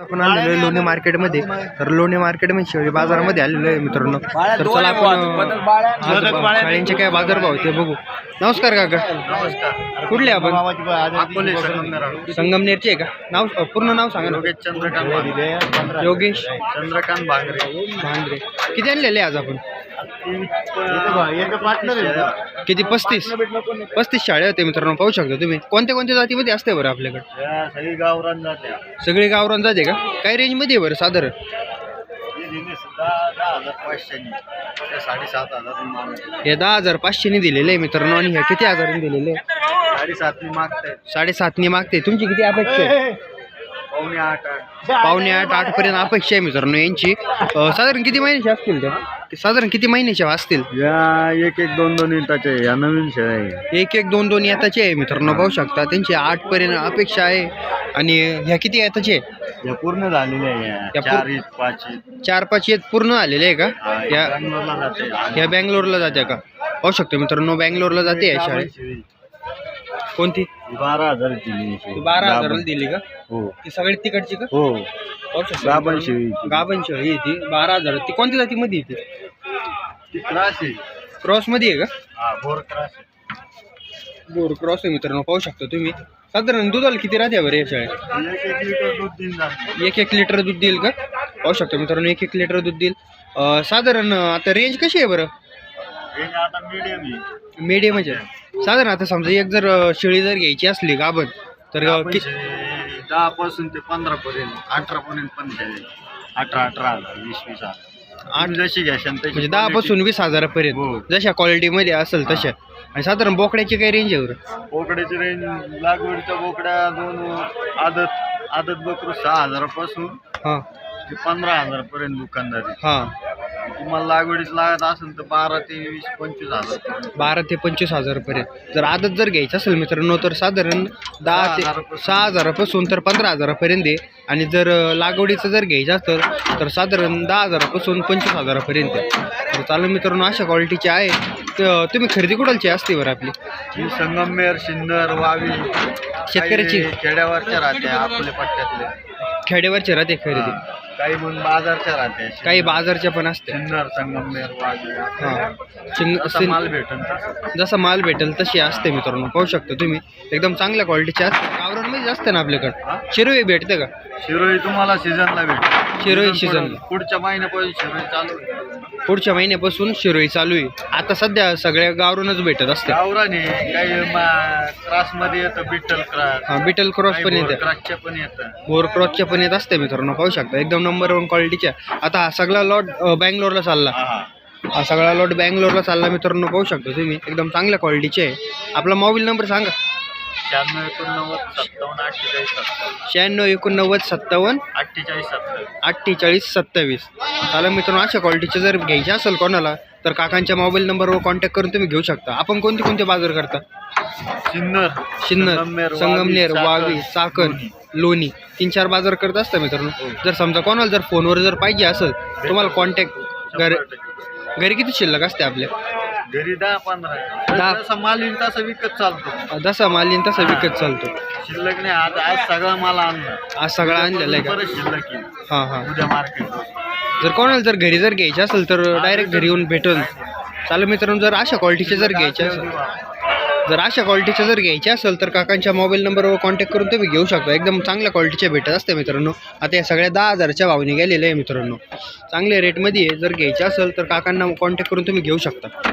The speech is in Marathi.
आपण आलेलो आहे लोणी मार्केटमध्ये. तर लोणी मार्केटमध्ये शेळी बाजारामध्ये आलेलो आहे मित्रांनो. तर चला आपण काय बाजारभाव ते बघू. नमस्कार काका. नमस्कार. कुठले आपण? संगमनेरचे आहे का? नाव अ, पूर्ण नाव सांगा ना. योगेश चंद्रकांत भांगरे. योगेश? चंद्रकांत भांगरे. भांडरे किती आणलेले आज आपण? किती? पस्तीस. पस्तीस शाळे होते मित्रांनो पाहू शकता तुम्ही. कोणत्या कोणत्या जातीमध्ये असते बरं आपल्याकडे? सगळी गावरान सगळे गावरान जाते का? काय रेंजमध्ये बरं साधारण? हे दहा हजार पाचशेनी. हजार हे हजार दिलेले आहे मित्रांनो आणि ह्या किती हजारांनी दिलेले आहे? साडेसातनी साडेसातने मागते तुमची किती अपेक्षा आहे? पावणे आठ आठ. पावणे आठ आठ पर्यंत अपेक्षा आहे मित्रांनो यांची. साधारण किती महिन्याचे असतील त्या ते साधारण किती महिन्याच्या असतील? या एक एक दोन दोन इंटाचे या नवीन शेळ्या आहे. एक एक दोन दोन येताचे आहे मित्रांनो पाहू शकता. त्यांची आठ पर्यंत अपेक्षा आहे. आणि ह्या किती येताचे आहे? या पूर्ण झालेल्या आहे या. या चार पूर्ण- पाच चार पाच येत पूर्ण आलेले आहे का? हा, या बँगलोरला जाते. ह्या बँगलोरला जाते का? पाहू शकतो मित्रांनो बँगलोरला जाते या शाळेत. शेळी. कोणती? बारा हजार दिली बारा. हजाराला दिली का? हो. ती सगळी तिकडची का? हो. गाभण. शेळी. गाभण शेळी आहे ती. बारा हजार. ती कोणत्या जातीमध्ये येते? ती त्रास आहे. क्रॉसमध्ये आहे का? हा त्रास आहे. बोर क्रॉस आहे मित्रांनो पाहू शकता तुम्ही. साधारण दुधाला किती राहते बरं या शाळेत? एक एक लिटर दूध दिन जाते एक एक लिटर दूध देईल का? पाहू शकता मित्रांनो एक एक लिटर दूध देईल. अं, साधारण अं, आता रेंज कशी आहे बरं? हे आता मीडियम आहे. मीडियम आहे. साधारण आता समजा एक जर अं, शेळी जर घ्यायची असली गाभण तर अं, कि- पासून ते पंधरा पर्यंत अठरा पर्यंत पण आहे अठरा अठरा हजार वीस वीस हजार. आठ जशी घ्याशाल तशी म्हणजे दहा पासून वीस हजारापर्यंत. हो. जशा क्वालिटीमध्ये असेल तशा. आणि साधारण बोकड्याची काय रेंज आहे बरं? बोकड्याची रेंज लागवडीच्या बोकड्या दोन आदत आदत बकरू सहा हजारापासून हां. ते पंधरा हजार पर्यंत दुकानदारी. हां. तुम्हाला लागवडीच लागत असेल तर बारा ते वीस पंचवीस हजार. बारा ते पंचवीस हजारापर्यंत जर आदत जर घ्यायचं असेल मित्रांनो तर साधारण दहा ते. सहा हजारापासून तर पंधरा हजारापर्यंत आहे आणि जर लागवडीचं जर घ्यायचं असेल तर साधारण दहा हजारापासून पंचवीस हजारापर्यंत. तर चालू मित्रांनो अशा क्वालिटीचे आहे तर तुम्ही खरेदी कुठालची असते बरं आपली ही संगमनेर सिन्नर वावी शेतकऱ्याची? खेड्यावरच्या राहत्या आपल्या पट्ट्यातले खेड्यावरचे राहते खरेदी. काही मग बाजारच्या राहत्या काही बाजारच्या पण असते. सिन्नर संगमनेर वावी हां. चिंग असा सिन- माल भेटन. जसा माल भेटेल तशी असते मित्रांनो. पाहू शकता तुम्ही. एकदम चांगल्या क्वालिटीची असते. गावरांमध्ये असते ना? आपल्याकडे? शिरोई भेटते का? शिरोई तुम्हाला सीझनला भेटेल. शिरोई पडेल. पुढच्या महिन्यापासून शिरोई चालू आहे. पुढच्या महिन्यापासून शिरोई चालू आहे. आता सध्या सगळ्या गावरूनच भेटत असते. गावरान काही क्रॉसमध्ये येतं बिट्टल क्रॉस हा बिटल क्रॉस पण येते. क्रॉसच्या पण येतं. बोर क्रॉसच्या पण येत असते मित्रांनो पाहू शकता. एकदम नंबर वन क्वालिटीच्या आता हा सगळा लॉट बँगलोरला चालला. हा सगळा लॉट बँगलोरला चालला मित्रांनो पाहू शकता तुम्ही. एकदम चांगल्या क्वालिटीचे आहे. आपला मोबाईल नंबर सांगा. शहाण्णव एकोणनव्वद सत्तावन्न अठ्ठेचाळीस सत्तावन्न शहाण्णव एकोणनव्वद सत्तावन्न अठ्ठेचाळीस सत्तावन्न अठ्ठेचाळीस सत्तावीस. चालेल मित्रांनो अशा क्वालिटीचे जर घ्यायचे असेल कोणाला तर काकांच्या मोबाईल नंबरवर कॉन्टॅक्ट करून तुम्ही घेऊ शकता. आपण कोणते कोणते बाजार करता? सिन्नर सिन्नर संगमनेर वावी चाकण लोणी. तीन चार बाजार करत असता मित्रांनो. जर समजा कोणाला जर फोनवर जर पाहिजे असेल तुम्हाला कॉन्टॅक्ट घर घरी किती शिल्लक असते आपल्या? घरी दहा पंधरा. दहा- जसा माल येईल तसा विकत चालतो. जसा माल येईन तसा विकत चालतो. शिल्लक नाही आज आज सगळा माल आणला. आज सगळा आणलेला आहे का? परत शिल्लक येईल हां हां. उद्या मार्केट जर कोणाला जर घरी जर घ्यायचे असेल तर डायरेक्ट घरी येऊन भेटून. चालेल मित्रांनो जर अशा क्वालिटीचे जर घ्यायचे असेल जर अशा क्वालिटीचे जर घ्यायचे असेल तर काकांच्या मोबाईल नंबरवर कॉन्टॅक्ट करून तुम्ही घेऊ शकता. एकदम चांगल्या क्वालिटीचे भेटत असते मित्रांनो. आता या सगळ्या दहा हजारच्या भावने गेलेले आहे मित्रांनो. चांगल्या रेटमध्ये आहे. जर घ्यायचे असेल तर काकांना कॉन्टॅक्ट करून तुम्ही घेऊ शकता.